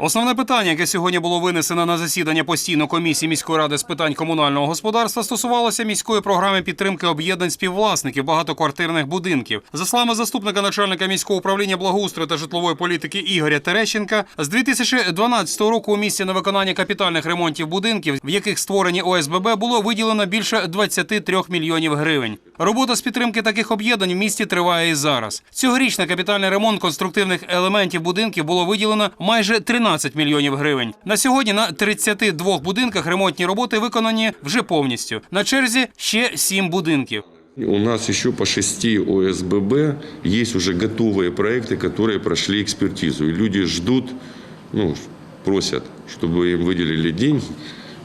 Основне питання, яке сьогодні було винесено на засідання постійної комісії міської ради з питань комунального господарства, стосувалося міської програми підтримки об'єднань співвласників багатоквартирних будинків. За словами заступника начальника міського управління благоустрою та житлової політики Ігоря Терещенка, з 2012 року у місті на виконання капітальних ремонтів будинків, в яких створені ОСББ, було виділено більше 23 мільйонів гривень. Робота з підтримки таких об'єднань в місті триває і зараз. Цьогоріч на капітальний ремонт конструктивних елементів будинків було виділено майже 13 мільйонів гривень. На сьогодні на 32 будинках ремонтні роботи виконані вже повністю. На черзі ще 7 будинків. У нас еще по шести ОСББ есть уже готовые проекты, которые прошли экспертизу. И люди ждут, ну, просят, чтобы им выделили деньги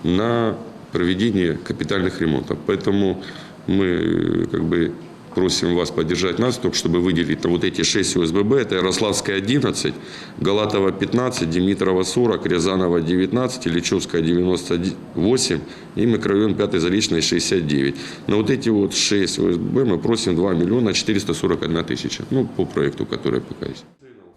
на проведение капитальных ремонтов. Поэтому мы э, как бы просим вас поддержать нас, только чтобы выделить вот эти шесть ОСББ. Это Ярославская 11, Галатова 15, Димитрова 40, Рязанова 19, Ильичевская 98 и микрорайон 5 Заречный 69. На вот эти вот шесть ОСББ мы просим 2 миллиона 441 тысяча. Ну, по проекту, который пока есть.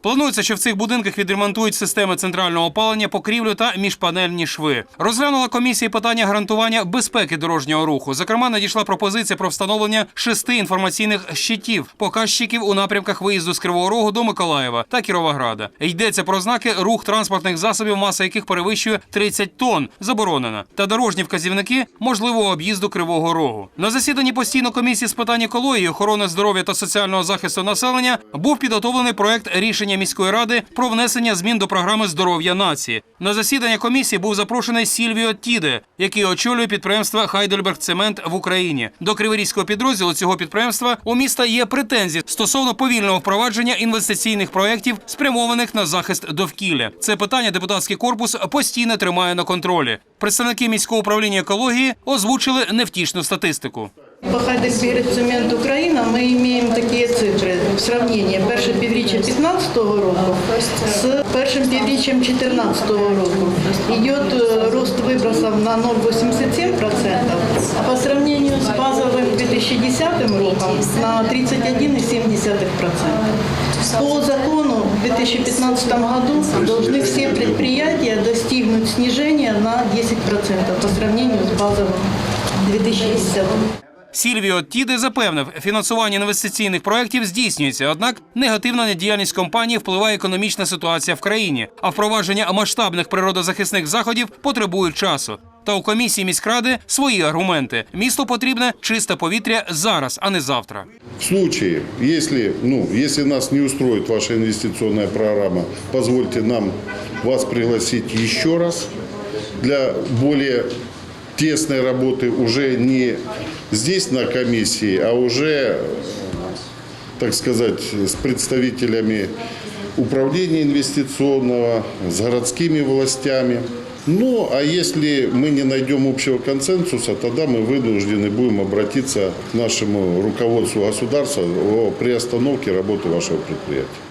Планується, що в цих будинках відремонтують системи центрального опалення, покрівлю та міжпанельні шви. Розглянула комісія питання гарантування безпеки дорожнього руху. Зокрема, надійшла пропозиція про встановлення шести інформаційних щитів, показчиків у напрямках виїзду з Кривого Рогу до Миколаєва та Кіровограда. Йдеться про знаки рух транспортних засобів, маса яких перевищує 30 тонн, заборонена, та дорожні вказівники можливого об'їзду Кривого Рогу. На засіданні постійної комісії з питань екології, охорони здоров'я та соціального захисту населення був підготовлений проект рішення міської ради про внесення змін до програми здоров'я нації. На засідання комісії був запрошений Сільвіо Тіде, який очолює підприємство Хайдельберг Цемент в Україні. До криворізького підрозділу цього підприємства у міста є претензії стосовно повільного впровадження інвестиційних проєктів, спрямованих на захист довкілля. Це питання депутатський корпус постійно тримає на контролі. Представники міського управління екології озвучили невтішну статистику. По Хайдельберг Цемент Україна ми маємо такі цифри в сравненні перше півріччя 2015 року з першим півріччям 2014 року. Йде е, рост вибросів на 0,87%, а по сравнению з базовим 2010 роком на 31,7%. По закону в 2015 году должны все предприятия достигнуть снижения на 10% по сравнению с базовым 2010 Сільвіо Тіде запевнив, фінансування інвестиційних проєктів здійснюється, однак негативно на діяльність компанії впливає економічна ситуація в країні, а впровадження масштабних природозахисних заходів потребує часу. Та у комісії міськради свої аргументи. Місту потрібне чисте повітря зараз, а не завтра. В случае, если, ну, если нас не устроит ваша инвестиционная программа, позвольте нам вас пригласить еще раз для более тесной работы уже не здесь на комиссии, а уже, так сказать, с представителями управления инвестиционного, с городскими властями. Ну, а если мы не найдем общего консенсуса, тогда мы вынуждены будем обратиться к нашему руководству государства о приостановке работы вашего предприятия.